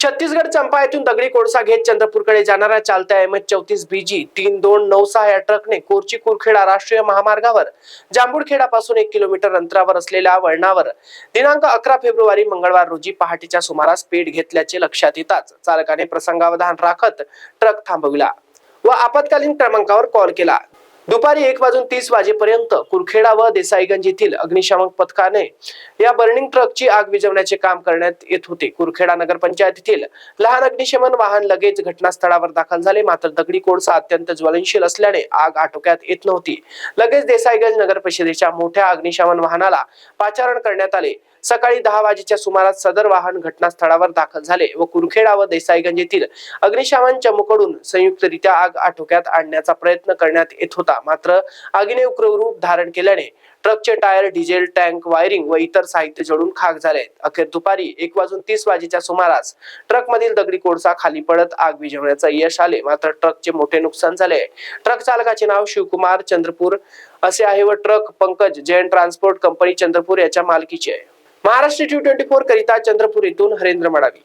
छत्तीसगड चंपा येथून दगडी कोळसा घेत चंद्रपूरकडे जाणाऱ्या चालत्या एम एच चौतीस बीजी तीन दोन नऊ सहा या ट्रकने कोरची कुरखेडा राष्ट्रीय महामार्गावर जांभूळखेडापासून एक किलोमीटर अंतरावर असलेल्या वळणावर. दिनांक अकरा फेब्रुवारी मंगळवार रोजी पहाटेच्या सुमारास पेट घेतल्याचे लक्षात येताच चालकाने प्रसंगावधान राखत ट्रक थांबविला व आपत्कालीन क्रमांकावर कॉल केला. दुपारी एक वाजून तीस वाजेपर्यंत कुरखेडा व देसाईगंज येथील अग्निशामक पथकाने या बर्निंग ट्रकची आग विझवण्याचे काम करण्यात येत होते. कुरखेडा नगरपंचायतीतील लहान अग्निशमन वाहन लगेच घटनास्थळावर दाखल झाले. मात्र दगडी कोळसा अत्यंत ज्वलनशील असल्याने आग आटोक्यात येत नव्हती. लगेच देसाईगंज नगर परिषदेच्या मोठ्या अग्निशमन वाहनाला पाचारण करण्यात आले. सकाळी दहा वाजेच्या सुमारास सदर वाहन घटनास्थळावर दाखल झाले व कुरखेडा व देसाईगंज येथील अग्निशमन चमूकडून संयुक्तरित्या आग आटोक्यात आणण्याचा प्रयत्न करण्यात येत होता. होता मात्र आगीने उग्र रूप धारण केल्याने ट्रकचे टायर डिझेल टँक वायरिंग व इतर साहित्य जळून खाक झाले अखेर दुपारी एक वाजून तीस वाजेच्या सुमारास ट्रक मधील दगडी कोळसा खाली पडत आग विझवण्याचा यश आले. मात्र ट्रकचे मोठे नुकसान झाले. ट्रक चालकाचे नाव शिवकुमार चंद्रपूर असे आहे व truck Pankaj Jain transport company Chandrapur याच्या मालकीचे आहे. महाराष्ट्र टी ट्वेंटी फोर करिता चंद्रपूर येथून हरेंद्र मडावी.